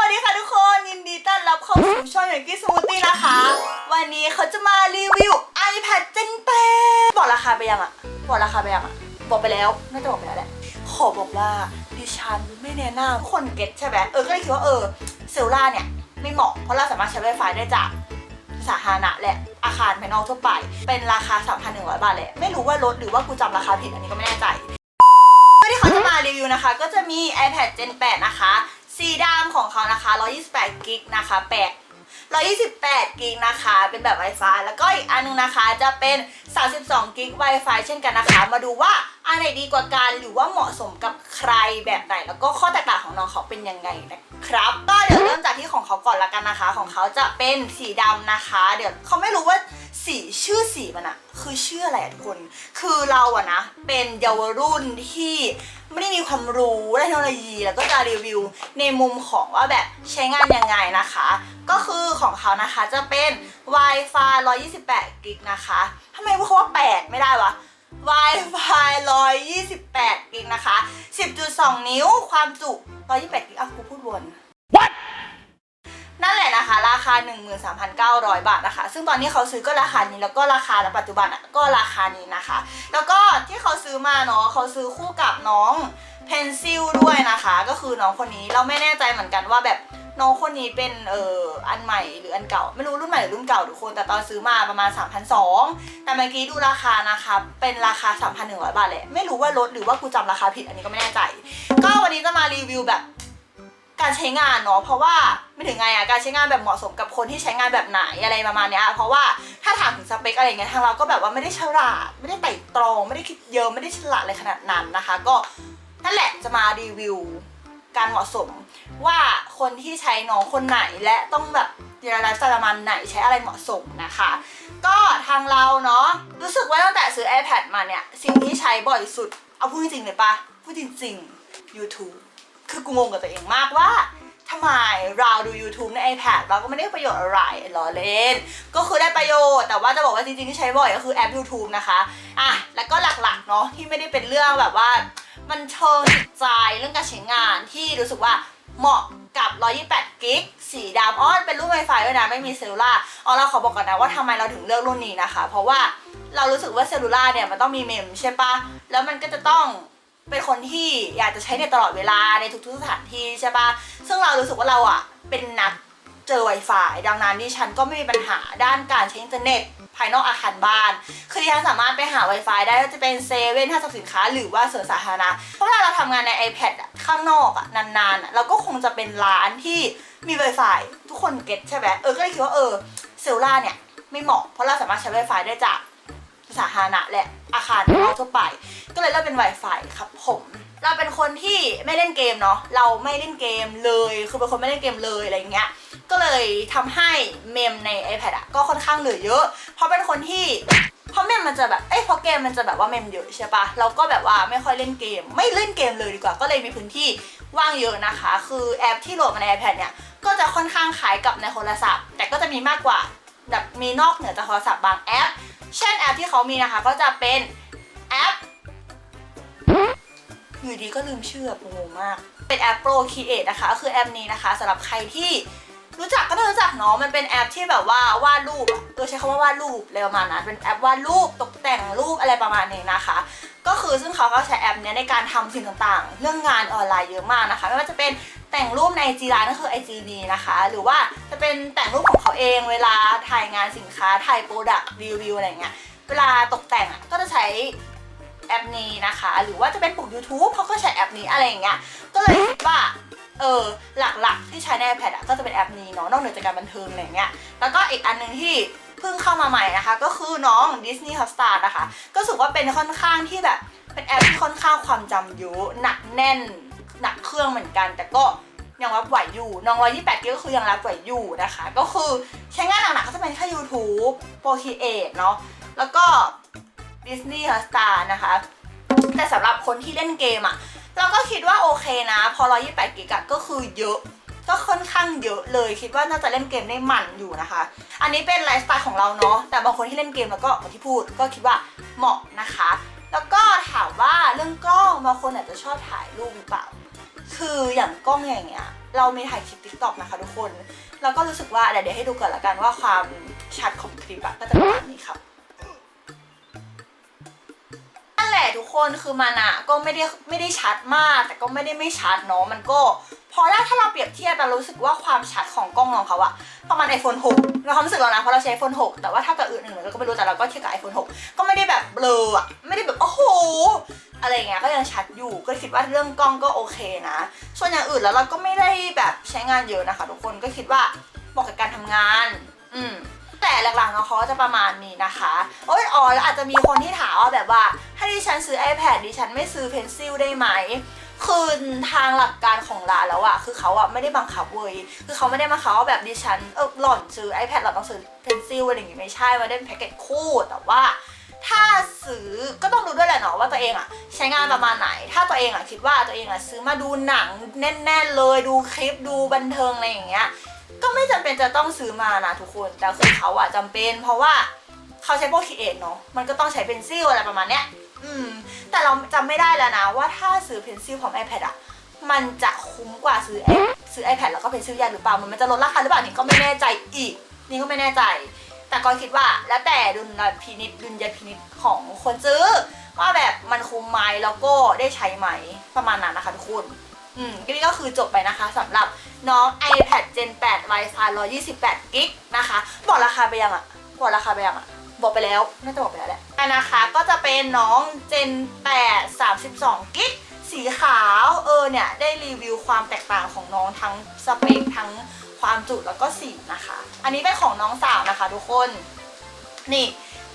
วัสดีค่ะทุกคนยินดีต้อนรับเข้าสู่ช่องอย่างกี้สมูทตี้นะคะ วันนี้เขาจะมารีวิว iPad Gen 8บอกราคาไปยังอะบอกราคาไปยังอะบอกไปแล้วน่าจะบอกไปแล้วแหละขอบอกว่าดิฉันไม่แนะนำทุกคนเก็ตใช่ไหมเออก็เลยคิดว่าเออเซลล่าเนี่ยไม่เหมาะเพราะเราสามารถใช้ Wi-Fi ได้จากสาธารณะและอาคารภายนอกทั่วไป เป็นราคา 3,100 บาทแหละไม่รู้ว่าลดหรือว่ากูจำราคาผิดอันนี้ก็ไม่แน่ใจที่เขาจะมารีวิวนะคะ ก็จะมี iPad Gen 8 นะคะ สีดำของเขานะคะ 128กิกนะคะ8 128กิกนะคะ เป็นแบบ Wi-Fi แล้วก็อีกอันนึงนะคะจะเป็น 32กิก Wi-Fi เช่นกันนะคะ มาดูว่าอันไหนดีกว่ากันหรือว่าเหมาะสมกับใครแบบไหน แล้วก็ข้อแตกต่างของน้องเขาเป็นยังไงนะครับ ก็เดี๋ยวเริ่มจากที่ของเขาก่อนละกันนะคะ ของเขาจะเป็นสีดำนะคะ เดี๋ยวเขาไม่รู้ว่าสีชื่อสีมันอะคือชื่ออะไรอะทุกคน คือเราอะนะ เป็นเยาวรุ่นที่ ไม่ได้มีความรู้ด้านเทคโนโลยีแล้วก็จะรีวิวในมุมของว่าแบบใช้งานยังไงนะคะ ก็คือของเขานะคะจะเป็น Wi-Fi 128กิกนะคะทำไมพูดคำว่า 8 ไม่ได้วะ Wi-Fi 128กิกนะคะ 10.2 นิ้วความจุ 128กิกอะกูพูดวนนั่นแหละนะคะรา คา 13,900 บาทนะคะ ซึ่งตอนนี้เขาซื้อก็ราคานี้แล้วก็ราคาณปัจจุบันอะก็ราคานี้นะคะ แล้วก็ที่เขาซื้อมาเนาะเขาซื้อคู่กับน้องเพนซิลด้วยนะคะ ก็คือน้องคนนี้เราไม่แน่ใจเหมือนกันว่าแบบน้องคนนี้เป็นเอ่ออันใหม่หรืออันเก่า ไม่รู้รุ่นใหม่หรือรุ่นเก่าทุกคนแต่ตอนซื้อมาประมาณ 3,200 แต่เมื่อกี้ดูราคานะคะเป็นราคา 3,100 บาทแหละไม่รู้ว่าลดหรือว่ากูจำราคาผิดอันนี้ก็ไม่แน่ใจ ก็วันนี้จะมารีวิวแบบ การใช้งานเนาะเพราะว่าไม่ถึงไงอะการใช้งานแบบเหมาะสมกับคนที่ใช้งานแบบไหนอะไรประมาณเนี้ยเพราะว่าถ้าถามถึงสเปคอะไรเงี้ยทางเราก็แบบว่าไม่ได้ฉลาด ไม่ได้ไต่ตรอง ไม่ได้คิดเยอะไม่ได้ฉลาดอะไรขนาดนั้นนะคะ ก็นั่นแหละจะมารีวิวการเหมาะสมว่าคนที่ใช้น้องคนไหนและต้องแบบในไลฟ์สไตล์ประมาณไหนใช้อะไรเหมาะสมนะคะ ก็ทางเราเนาะรู้สึกว่าตั้งแต่ซื้อ iPad มาเนี่ย สิ่งที่ใช้บ่อยสุด เอาพูดจริงๆเลยปะพูดจริงๆ YouTube คือกูงงกับตัวเองมากว่าทำไมเราดู YouTube ใน iPad เราก็ไม่ได้ประโยชน์อะไรล้อเล่น ก็คือได้ประโยชน์แต่ว่าจะบอกว่าจริงๆที่ใช้บ่อยก็คือแอป YouTube นะคะอะแล้วก็หลักๆเนาะที่ไม่ได้เป็นเรื่องแบบว่า มันเชิงจิตใจเรื่องการใช้งานที่รู้สึกว่าเหมาะกับ 128 กิก สีดำอ๋อเป็นรุ่น Wi-Fi ด้วยนะ ไม่มีเซลลูล่าอ๋อเราขอบอกก่อนนะว่าทำไมเราถึงเลือกรุ่นนี้นะคะ เพราะว่าเรารู้สึกว่าเซลลูล่าเนี่ยมันต้องมีเมมใช่ปะแล้วมันก็จะต้อง เป็นคนที่อยากจะใช้เน็ตตลอดเวลาในทุกๆสถานที่ใช่ปะซึ่งเรารู้สึกว่าเราอะเป็นนักเจอ Wi-Fi ดังนั้นดิฉันก็ไม่มีปัญหาด้านการใช้อินเทอร์เน็ตภายนอกอาคารบ้าน คือดิฉันสามารถไปหา Wi-Fi ได้ว่าจะเป็นเซเว่นห้างสรรพสินค้า หรือว่าสวนสาธารณะ เพราะเวลาเราทำงานใน iPad อะข้างนอกอะนานๆอะเราก็คงจะเป็นร้านที่มี Wi-Fi ทุกคนเก็ตใช่ไหมเออ ก็เลยคิดว่าเออเซลล่าเนี่ยไม่เหมาะ เพราะเราสามารถใช้ Wi-Fi ได้จาก สาธารณะและอาคารทั่วไป ก็เลยเลือกเป็น Wi-Fi ครับผมเราเป็นคนที่ไม่เล่นเกมเนาะเราไม่เล่นเกมเลย คือเป็นคนไม่เล่นเกมเลยอะไรอย่างเงี้ยก็เลยทำให้เมมใน iPad อะก็ค่อนข้างเหลือเยอะ เพราะเป็นคนที่เพราะเมมมันจะแบบเอ้ยเพราะเกมมันจะแบบว่าเมมเยอะใช่ปะเราก็แบบว่าไม่ค่อยเล่นเกม ไม่เล่นเกมเลยดีกว่า ก็เลยมีพื้นที่ว่างเยอะนะคะ คือแอปที่โหลดมาใน iPad เนี่ยก็จะค่อนข้างคล้ายกับในโทรศัพท์ แต่ก็จะมีมากกว่า แบบมีนอกเหนือจากโทรศัพท์บางแอป เช่นแอปที่เขามีนะคะ ก็จะเป็นแอปอยู่ดีก็ลืมชื่อแบบงงมาก เป็นแอป Pro Create นะคะก็คือแอปนี้นะคะสำหรับใครที่รู้จักก็น่ารู้จักเนาะมันเป็นแอปที่แบบว่าวาดรูปอะเออใช้คำว่าวาดรูปอะไรประมาณนั้นเป็นแอปวาดรูปตกแต่งรูปอะไรประมาณนี้นะคะ ก็คือซึ่งเขาก็ใช้แอปนี้ในการทำสิ่งต่างๆ เรื่องงานออนไลน์เยอะมากนะคะไม่ว่าจะเป็น แต่งรูปใน IG ไลน์ก็คือ IG นี้นะคะ หรือว่าจะเป็นแต่งรูปของเขาเองเวลาถ่ายงานสินค้าถ่ายโปรดักต์รีวิวอะไรเงี้ยเวลาตกแต่งอะก็จะใช้แอปนี้นะคะ หรือว่าจะเป็นปุ่ม YouTube เขาก็ใช้แอปนี้อะไรอย่างเงี้ยก็เลยคิดว่าเออหลักๆที่ใช้ใน iPad อะก็จะเป็นแอปนี้เนาะนอกเหนือจากการบันเทิงอะไรเงี้ยแล้วก็อีกอันหนึ่งที่เพิ่งเข้ามาใหม่นะคะ ก็คือน้อง Disney Hotstar นะคะ ก็รู้สึกว่าเป็นค่อนข้างที่แบบเป็นแอปที่ค่อนข้างความจำเยอะหนักแน่นหนักเครื่องเหมือนกัน แต่ก็ ยังรับไหวอยู่น้อง128กิกก็คือยังรับไหวอยู่นะคะ ก็คือใช้งานหนักๆก็จะเป็นแค่ YouTube p r o c r e a t เนาะแล้วก็ Disney Hotstar นะคะ แต่สำหรับคนที่เล่นเกมอะเราก็คิดว่าโอเคนะ พอ128กิกะก็คือเยอะก็ค่อนข้างเยอะเลยคิดว่าน่าจะเล่นเกมได้มันอยู่นะคะ อันนี้เป็นไลฟ์สไตล์ของเราเนาะแต่บางคนที่เล่นเกมแล้วก็เหมือนที่พูดก็คิดว่าเหมาะนะคะ แล้วก็ถามว่าเรื่องกล้องบางคนอาจจะชอบถ่ายรูปหรือเปล่า คืออย่างกล้องอย่างเงี้ยเรามีถ่ายคลิปติ๊กต็อกนะคะทุกคน เราก็รู้สึกว่าเดี๋ยวเดี๋ยวให้ดูก่อนละกันว่าความชัดของคลิปอะก็จะประมาณนี้ครับนั่นแหละทุกคนคือมันอะก็ไม่ได้ไม่ได้ชัดมาก แต่ก็ไม่ได้ไม่ชัดเนาะมันก็พอได้วถ้าเราเปรียบเทียบเรารู้สึกว่าความชัดของกล้องของเขาอะประมาณ iPhone 6เราความรู้สึกเรานะเพราะเราใช้ iPhone 6 แต่ว่าถ้ากับอื่นๆเราก็ไม่รู้แต่เราก็เทียบกับ iPhone 6 ก็ไม่ได้แบบเบลออะไม่ได้แบบโอ้โห อะไรอย่างเงี้ยก็ยังชัดอยู่ก็คิดว่าเรื่องกล้องก็โอเคนะ ส่วนอย่างอื่นแล้วเราก็ไม่ได้แบบใช้งานเยอะนะคะ ทุกคนก็คิดว่าเหมาะกับการทำงาน อืมแต่หลักๆเนาะเขาจะประมาณนี้นะคะโอ้ยอ๋อแล้วอาจจะมีคนที่ถามว่าแบบว่าถ้าดิฉันซื้อ iPad ดิฉันไม่ซื้อเพนซิลได้ไหมคือทางหลักการของร้านแล้วอะคือเขาอะไม่ได้บังคับเว้ยคือเขาไม่ได้มาเขาว่าแบบดิฉันเออหล่อนซื้อ iPad หล่อนต้องซื้อเพนซิลอะไรอย่างงี้ไม่ใช่มาได้เป็นแพ็กเกจคู่แต่ว่า ถ้าซื้อก็ต้องดูด้วยแหละเนาะว่าตัวเองอะใช้งานประมาณไหน ถ้าตัวเองอะคิดว่าตัวเองอะซื้อมาดูหนังแน่นๆเลยดูคลิปดูบันเทิงอะไรอย่างเงี้ยก็ไม่จำเป็นจะต้องซื้อมานะทุกคนแต่คือเขาอะจำเป็น เพราะว่าเขาใช้พวกคีเอทเนาะมันก็ต้องใช้เพนซิลอะไรประมาณเนี้ยอืมแต่เราจำไม่ได้แล้วนะว่าถ้าซื้อเพนซิลของ iPad อะมันจะคุ้มกว่าซื้อ i- ซื้อ iPad แล้วก็เพนซิลแยกหรือเปล่ามันจะลดราคาหรือเปล่านี่ก็ไม่แน่ใจอีก นี่ก็ไม่แน่ใจ แต่ก็คิดว่าแล้วแต่ดุลพินิจดุลยพินิจของคนซื้อว่าแบบมันคุ้มไหมแล้วก็ได้ใช้ไหมประมาณนั้นนะคะทุกคนอืมนี่ก็คือจบไปนะคะสำหรับน้อง iPad Gen 8 Wi-Fi 128กิกนะคะ บอกราคาไปยังอะบอกราคาไปยังอะบอกไปแล้วน่าจะบอกไปแล้วแหละอันนะคะก็จะเป็นน้อง Gen 8 32กิกสีขาวเออเนี่ย ได้รีวิวความแตกต่างของน้องทั้งสเปคทั้ง ความจุแล้วก็สีนะคะ อันนี้เป็นของน้องสาวนะคะ ทุกคน นี่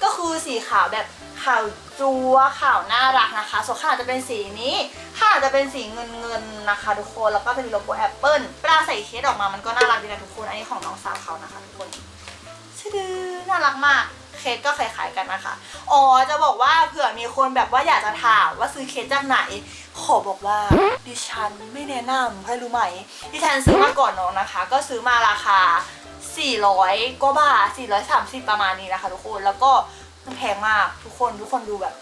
ก็คือสีขาวแบบขาวจัวขาวน่ารักนะคะส่วนข้างจะเป็นสีนี้ข้างจะเป็นสีเงินเงินๆนะคะ ทุกคนแล้วก็เป็นโลโก้แอปเปิลเวลาใส่เคสออกมามันก็น่ารักดีนะทุกคน อันนี้ของน้องสาวเขานะคะ ทุกคนชื่อน่ารักมาก เคสก็คล้ายๆกันนะคะ อ๋อจะบอกว่าเผื่อมีคนแบบว่าอยากจะถามว่าซื้อเคสจากไหน ขอบอกว่าดิฉันไม่แนะนำใครรู้ไหม ดิฉันซื้อมาก่อนน้องนะคะ ก็ซื้อมาราคา 400กว่าบาท430 ประมาณนี้นะคะ ทุกคน แล้วก็แพงมากทุกคนทุกคนดูแบบ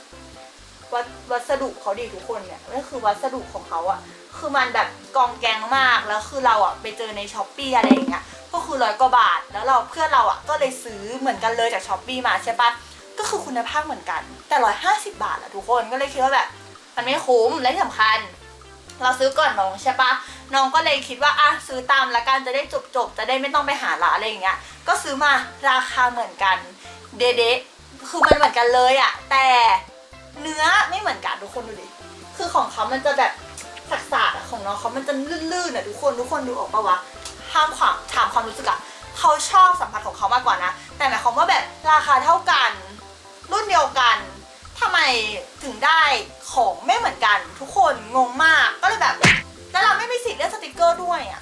วัสวัสดุเขาดีทุกคนเนี่ยนั่นคือวัสดุของเขาอะคือมันแบบกองแกงมากแล้วคือเราอะไปเจอในช้อปปีอะไรอย่างเงี้ยก็คือร้อยกว่าบาทแล้วเราเพื่อนเราอะก็เลยซื้อเหมือนกันเลยจากช้อปปีมาใช่ปะก็คือคุณภาพเหมือนกัน แต่ร้อยห้าสิบาทอะทุกคนก็เลยคิดว่าแบบ มันไม่คุ้มและที่สำคัญ เราซื้อก่อนน้องใช่ปะน้องก็เลยคิดว่าอะซื้อตามละกันจะได้จบจบจะได้ไม่ต้องไปหาร้านอะไรอย่างเงี้ยก็ซื้อมาราคาเหมือนกัน เดเดะคือมันเหมือนกันเลยอะแต่ เนื้อไม่เหมือนกันทุกคนดูดิ คือของเขามันจะแบบสักๆอะของน้องเขามันจะลื่นๆอะทุกคนทุกคนดูออกปะวะห้ามความถามความรู้สึกอะเขาชอบสัมผัสของเขามากกว่านะ แต่หมายความว่าแบบราคาเท่ากัน รุ่นเดียวกันทำไมถึงได้ของไม่เหมือนกัน ทุกคนงงมากก็เลยแบบแล้วเราไม่มีสิทธิ์เลือกสติกเกอร์ด้วยอะ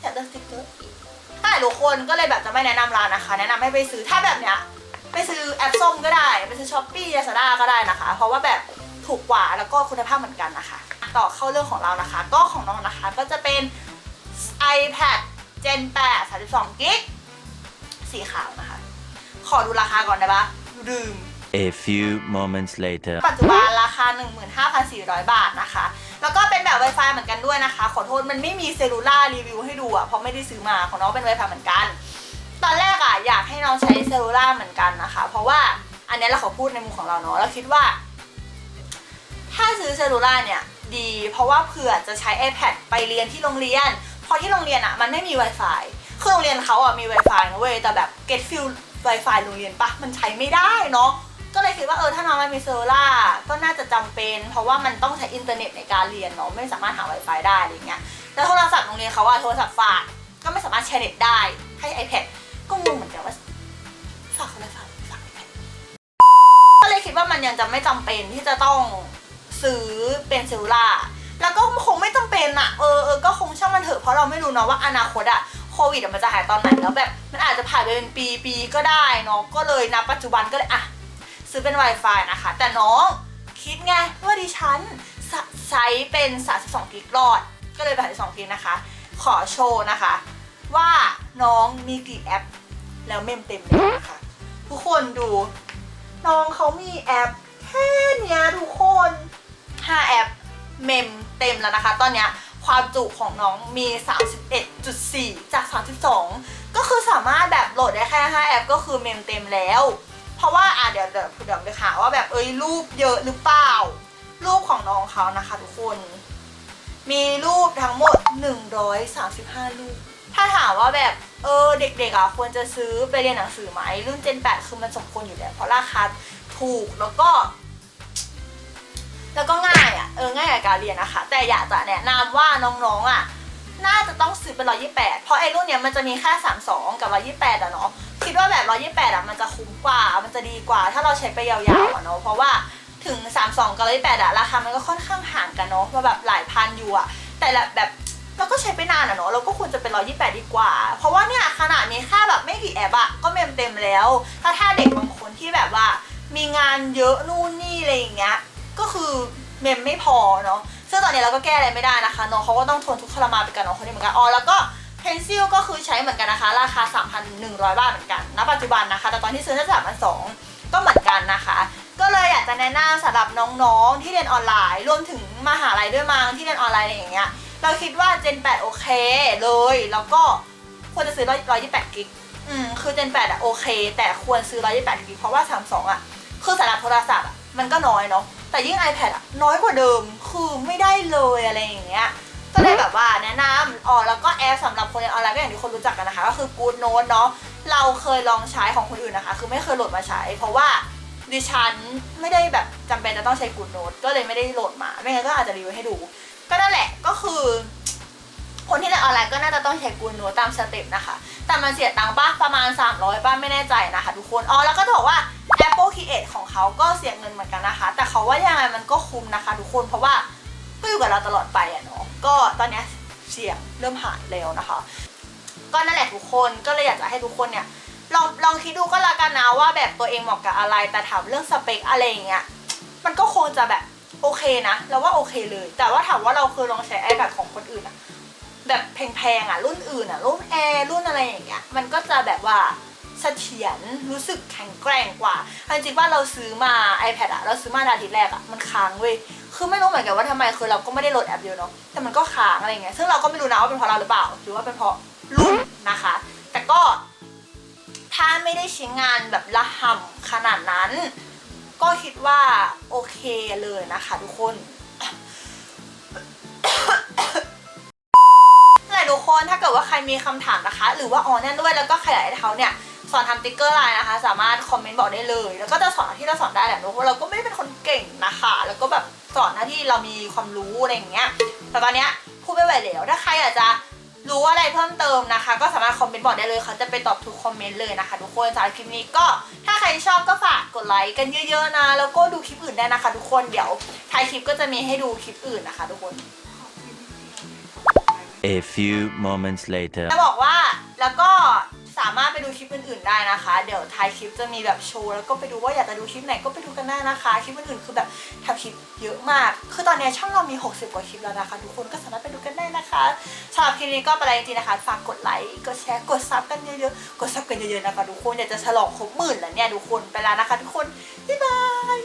อยากเลือกสติกเกอร์อีกถ้าทุกคนก็เลยแบบจะไม่แนะนำร้านนะคะ แนะนำให้ไปซื้อถ้าแบบเนี้ย ไปซื้อแอปส้มก็ได้ ไปซื้อช้อปปี้ลาซาด้าก็ได้นะคะ เพราะว่าแบบถูกกว่าแล้วก็คุณภาพเหมือนกันนะคะ ต่อเข้าเรื่องของเรานะคะ ก็ของน้องนะคะก็จะเป็น iPad Gen 8 32กิกสีขาวนะคะ ขอดูราคาก่อนได้ปะลืม A few moments later. ปัจจุบันราคา 15,400 บาทนะคะ แล้วก็เป็นแบบ Wi-Fi เหมือนกันด้วยนะคะ ขอโทษมันไม่มีเซลลูล่ารีวิวให้ดูอะเพราะไม่ได้ซื้อมาของน้องเป็น Wi-Fi เหมือนกัน ตอนแรกอะอยากให้น้องใช้เซลลูล่าเหมือนกันนะคะ เพราะว่าอันเนี้ยเราขอพูดในมุมของเราเนาะเราคิดว่า ถ้าซื้อเซลลูล่าเนี่ยดี เพราะว่าเผื่อจะใช้ iPad ไปเรียนที่โรงเรียนเพราะที่โรงเรียนอะมันไม่มี Wi-Fi คือโรงเรียนเขาอะมี Wi-Fi นะเว้ยแต่แบบ get feel Wi-Fi โรงเรียนปะมันใช้ไม่ได้เนาะก็เลยคิดว่าเออถ้าน้องมันมีเซลลูล่าก็น่าจะจำเป็น เพราะว่ามันต้องใช้อินเทอร์เน็ตในการเรียนเนาะไม่สามารถหา Wi-Fi ได้อะไรเงี้ยแล้วโทรศัพท์โรงเรียนเขาอะโทรศัพท์ฝากก็ไม่สามารถแชร์เน็ตได้ให้ iPad ก็งงเหมือนกันว่าฝากอะไรฝากฝาก iPad ก็เลยคิดว่ามันยังจะไม่จำเป็นที่จะต้องซื้อเป็นเซลลูล่าแล้วก็คงไม่จำเป็นอะเออเออก็คงช่างมันเถอะเพราะเราไม่รู้เนาะว่าอนาคตอะโควิดมันจะหายตอนไหนแล้วแบบ มันอาจจะผ่านไปเป็นปีปีก็ได้เนาะก็เลยนะปัจจุบันก็เลยอะซื้อเป็น Wi-Fi นะคะ แต่น้องคิดไงว่าดิฉันใช้เป็น 32กิกรอด ก็เลยเป็น32กิกนะคะ ขอโชว์นะคะ ว่าน้องมีกี่แอป แล้วเมมเต็มเลยนะคะทุกคนดู น้องเขามีแอปแค่เนี้ยทุกคน5แอปเมมเต็มแล้วนะคะ ตอนเนี้ยความจุของน้องมี 31.4 จาก 32 ก็คือสามารถแบบโหลดได้แค่5แอปก็คือเมมเต็มแล้ว เพราะว่าอะเดี๋ยวเดี๋ยวเดี๋ยวไปหาว่าแบบเอ้ยรูปเยอะหรือเปล่า รูปของน้องเขานะคะทุกคน มีรูปทั้งหมด 135 รูป ถ้าถามว่าแบบ เออเด็กๆอะควรจะซื้อไปเรียนหนังสือไหมรุ่น Gen 8 คือมันสมควรอยู่แล้วเพราะราคาถูกแล้วก็ แล้วก็ง่ายอะเออง่ายกับการเรียนนะคะ แต่อยากจะแนะนำว่าน้องๆอะน่าจะต้องซื้อเป็น 128 เพราะไอ้รุ่นเนี้ยมันจะมีแค่32 กับ 128อะเนาะคิดว่าแบบ 128อะมันจะคุ้มกว่า มันจะดีกว่า ถ้าเราใช้ไปยาวๆอะเนาะเพราะว่าถึง 32 กับ 128อะราคามันก็ค่อนข้างห่างกันเนาะมาแบบหลายพันอยู่อะแต่ละแบบ เราก็ใช้ไปนานอะเนาะเราก็ควรจะเป็น128 ดีกว่า เพราะว่าเนี่ยขนาดมีแค่แบบไม่กี่แอปอะก็เมมเต็มแล้ว ถ้าถ้าเด็กบางคนที่แบบว่า มีงานเยอะนู่นนี่อะไรอย่างเงี้ยก็คือเมมไม่พอเนาะซึ่งตอนนี้เราก็แก้อะไรไม่ได้นะคะน้องเขาก็ต้องทนทุกข์ทรมานไปกับน้องคนนี้เหมือนกันอ๋อแล้วก็เพนซิลก็คือใช้เหมือนกันนะคะ ราคา 3,100 บาทเหมือนกันณปัจจุบันนะคะ แต่ตอนที่ซื้อน่าจะ3,200ก็เหมือนกันนะคะ ก็เลยอยากจะแนะนำสำหรับน้องๆที่เรียนออนไลน์ รวมถึงมหาลัยด้วยมั้งที่เรียนออนไลน์อะไรอย่างเงี้ย เราคิดว่า Gen 8 โอเคเลย แล้วก็ควรจะซื้อ128กิกอืมคือ Gen 8อะโอเค แต่ควรซื้อ128กิกเพราะว่า32อะคือสำหรับโทรศัพท์อะมันก็น้อยเนาะแต่ยิ่ง iPad อะน้อยกว่าเดิมคือไม่ได้เลยอะไรอย่างเงี้ยก็เลยแบบว่าแนะนำอ๋อแล้วก็แอปสำหรับคนเรียนออนไลน์ก็อย่างที่คนรู้จักกันนะคะ ก็คือ Good Note เนาะเราเคยลองใช้ของคนอื่นนะคะ คือไม่เคยโหลดมาใช้ เพราะว่าดิฉันไม่ได้แบบจำเป็นจะต้องใช้ Good Note ก็เลยไม่ได้โหลดมา ไม่งั้นก็อาจจะรีวิวให้ดู ก็นั่นแหละก็คือ คนที่เรียนออนไลน์ก็น่าจะต้องใช้ Good Note ตามสเต็ปนะคะ แต่มันเสียตังค์ป่ะประมาณ 300ป่ะไม่แน่ใจนะคะทุกคนอ๋อแล้วก็จะบอกว่า Apple Create ของเขาก็เสียเงินเหมือนกันนะคะ แต่เขาว่ายังไงมันก็คุ้มนะคะ ทุกคนเพราะว่าก็อยู่กับเราตลอดไปอะเนาะก็ตอนนี้เสียงเริ่มหายแล้วนะคะ ก็นั่นแหละทุกคนก็เลยอยากจะให้ทุกคนเนี่ยลองลองคิดดูก็แล้วกันนะว่าแบบตัวเองเหมาะกับอะไร แต่ถามเรื่องสเปคอะไรอย่างเงี้ยมันก็คงจะแบบ โอเคนะเราว่าโอเคเลย แต่ว่าถามว่าเราเคยลองใช้ iPad ของคนอื่นอะแบบแพงๆอะรุ่นอื่นอะรุ่นแอร์รุ่นอะไรอย่างเงี้ยมันก็จะแบบว่าเสถียรรู้สึกแข็งแกร่งกว่าจริงๆว่าเราซื้อมา iPad อะเราซื้อมาอาทิตย์แรกอะมันค้างเว้ยคือไม่รู้เหมือนกันว่าทำไมคือเราก็ไม่ได้โหลดแอปเยอะเนาะแต่มันก็ค้างอะไรเงี้ยซึ่งเราก็ไม่รู้นะว่าเป็นเพราะเราหรือเปล่า หรือว่าเป็นเพราะรุ่นนะคะ แต่ก็ถ้าไม่ได้ใช้งานแบบละห่ำขนาดนั้น ก็คิดว่าโอเคเลยนะคะทุกคนนั่ทุกคนถ้าเกิดว่าใครมีคำถามนะคะ หรือว่าอ๋อแน่นด้วยแล้วก็ใครอยากให้เขาเนี่ยสอนทำติ๊กเกอร์ไลน์นะคะ สามารถคอมเมนต์บอกได้เลย แล้วก็จะสอนที่เราสอนได้แหละทุกคนเราก็ไม่ได้เป็นคนเก่งนะคะ แล้วก็แบบสอนหน้าที่เรามีความรู้อะไรอย่างเงี้ยแต่ตอนเนี้ยพูดไม่ไหวแล้วถ้าใครอยากจะ รู้อะไรเพิ่มเติมนะคะ ก็สามารถคอมเมนต์บอกได้เลยเขาจะไปตอบทุกคอมเมนต์เลยนะคะ ทุกคนสำหรับคลิปนี้ก็ถ้าใครชอบก็ฝากกดไลค์กันเยอะๆนะ แล้วก็ดูคลิปอื่นได้นะคะ ทุกคนเดี๋ยวท้ายคลิปก็จะมีให้ดูคลิปอื่นนะคะ ทุกคน A few moments later. จะบอกว่าแล้วก็ สามารถไปดูคลิปอื่นๆได้นะคะ เดี๋ยวท้ายคลิปจะมีแบบโชว์แล้วก็ไปดูว่าอยากจะดูคลิปไหนก็ไปดูกันได้นะคะ คลิปอื่นๆคือแบบทำคลิปเยอะมาก คือตอนนี้ช่องเรามี 60 กว่าคลิปแล้วนะคะ ทุกคนก็สามารถไปดูกันได้นะคะสำหรับคลิปนี้ก็ไปแล้วจริงๆนะคะ ฝากกดไลค์ กดแชร์ กดซับกันเยอะๆ กดซับกันเยอะๆนะคะทุกคน อยากจะฉลองครบหมื่นแล้วเนี่ยทุกคน ไปแล้วนะคะ ทุกคน บ๊ายบาย